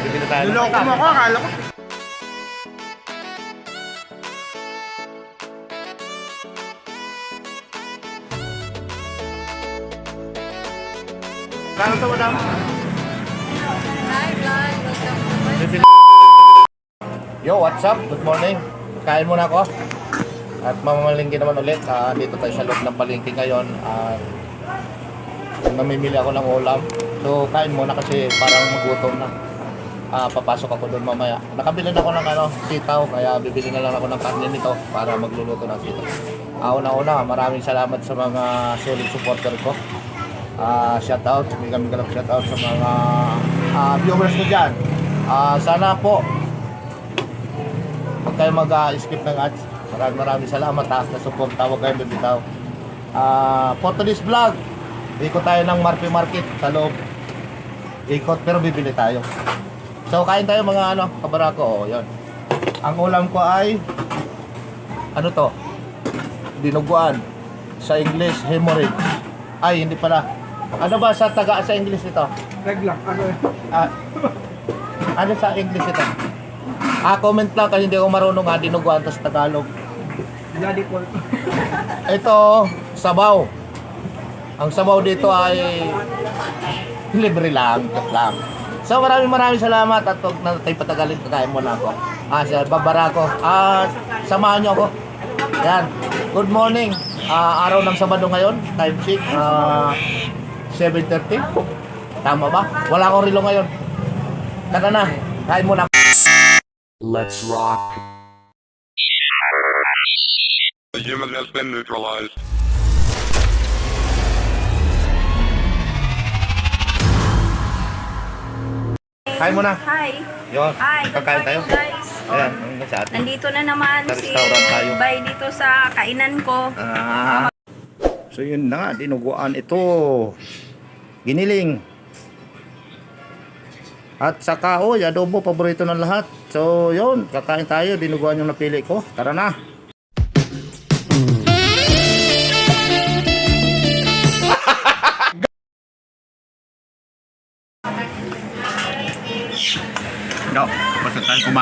Bibili tayo. Niloko mo ako, akala ko. Kano to, madam? Bibili. Yo, what's up? Good morning. Kain muna ako. At mamamalingki naman ulit. Ah, dito tayo sa loob ng palengke ngayon. Ah, namimili ako ng ulam. So, kain muna kasi parang magutom na. Ah, papasok ako doon mamaya. Nakabili na ako ng ano, sitaw, kaya bibili na lang ako ng karne nito para magluluto ng sitaw. Ah, una-una, maraming salamat sa mga solid supporter ko. Ah, shout out, may kami galap shout out sa mga ah, viewers ko dyan. Ah, sana po Huwag kayo mag-skip ng ads. Maraming maraming salamat ha, sa support. Huwag kayong bibitaw. Ah, for today's vlog, ikot tayo ng Marpe Market sa loob. Ikot pero bibili tayo. So kain tayo mga ano, kabarako. Oh, yun. Ang ulam ko ay ano to? Dinuguan. Sa English, hemorrhage. Ay, hindi pala. Ano ba sa taga sa English ito? Regla, ano eh. Ah, ano sa English ito? Ah, comment lang kasi hindi ako marunong nga dinuguan sa Tagalog. Bloody. Ito, sabaw. Ang sabaw dito ay libre lang, joke lang. So maraming maraming salamat at huwag na tayo patagalin, kakain mo na ako. Ah, sir, babara ko. Ah, samahan niyo ako. Yan. Good morning. Ah, araw ng Sabado ngayon, time check, ah, 7.30. Tama ba? Wala akong relo ngayon. Tara na, kain mo na. Let's rock. The human has been neutralized. Kain mo na. Hi. Yun, Hi, kakain tayo. guys. Ayan, ang sa atin. Nandito na naman Sa si tayo. Bay dito sa kainan ko. Ah. So yun na nga, dinuguan ito. Giniling. At saka, oh, adobo, paborito ng lahat. So yun, kakain tayo, dinuguan yung napili ko. Tara na.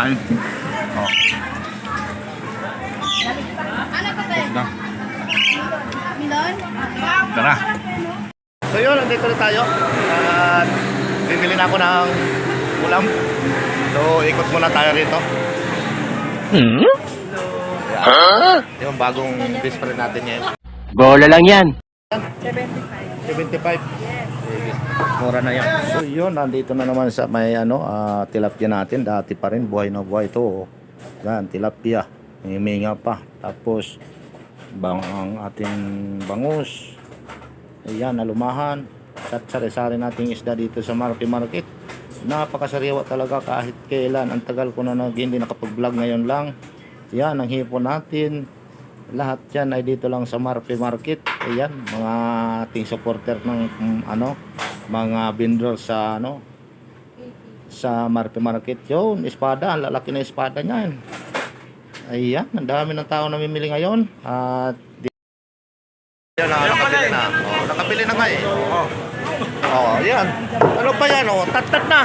Kumain. Oh. Na. Tara. So yun, nandito na tayo. At bibili na ako ng ulam. So ikot muna tayo rito. Hmm? Huh? Yung bagong pa rin natin ngayon. Bola lang yan. 75. Sige. Mura na yan. So yun, nandito na naman sa may ano, ah, tilapia natin. Dati pa rin, buhay na buhay ito. Oh. Yan, tilapia. May minga pa. Tapos, bang ang ating bangus. Ayan, nalumahan. At sari-sari nating isda dito sa Market Market. Napakasariwa talaga kahit kailan. Ang tagal ko na nag, hindi nakapag-vlog ngayon lang. Yan, ang hipon natin. Lahat yan ay dito lang sa Marpe Market. Ayan, mga ating supporter ng mm, ano, mga vendor sa ano sa Marpe Market. Yun, espada, ang lalaki na espada niyan. Ayan, ang dami ng tao namimili ngayon. At di- yan, ah, nakabili na. Oh, nakabili na nga eh. Oh. Oh, yan. Ano pa yan? Oh, tat-tat na.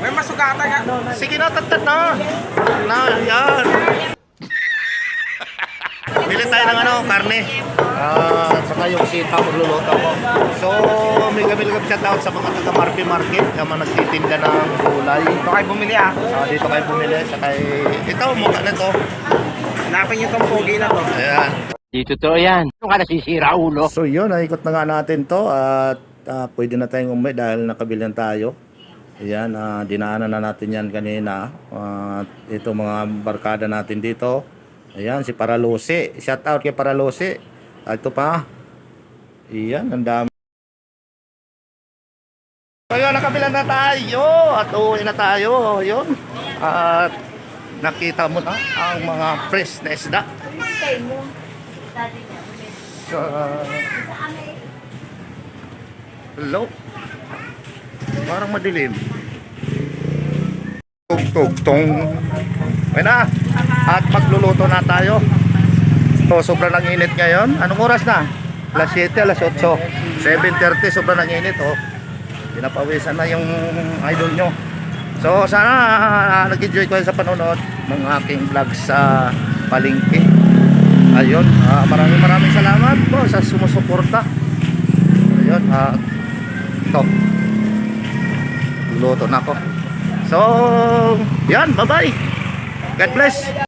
May masugatan nga. Sige na, tat-tat na. Na, yan. Bili tayo ng ano, karne. Ah, saka yung sitaw magluluto ko. So, may gabi gabi shout out sa mga taga Marpe Market, yung mga nagtitinda ng gulay. Ito kayo bumili ah. Ah, dito kayo bumili, saka ito, mukha na to. Hanapin niyo tong pogi na to. Ayan. Di totoo yan. Ano ka nasisira, ulo? So yun, naikot na nga natin to at ah, pwede na tayong umuwi dahil nakabilan tayo. Ayan, ah, dinaanan na natin yan kanina. At ito mga barkada natin dito. Ayan, si Paralose. Shout out kay Paralose. At ito pa. Ayan, ang dami. So yun, nakabilan na tayo. At uuwi na tayo. Yun. At nakita mo na ang mga fresh na isda. Sa... Hello? Parang madilim. Tug tug tong. Okay na. At magluluto na tayo. So, sobrang lang init ngayon. Anong oras na? Alas 7, alas 8. 7.30, sobrang lang init. Oh. Pinapawisan na yung idol nyo. So sana ah, nag-enjoy kayo sa panonood ng aking vlog sa palengke. Ayun, ah, maraming maraming salamat po sa sumusuporta. Ayun, ah, ito. Luto na ako. So, yan, bye-bye. God bless.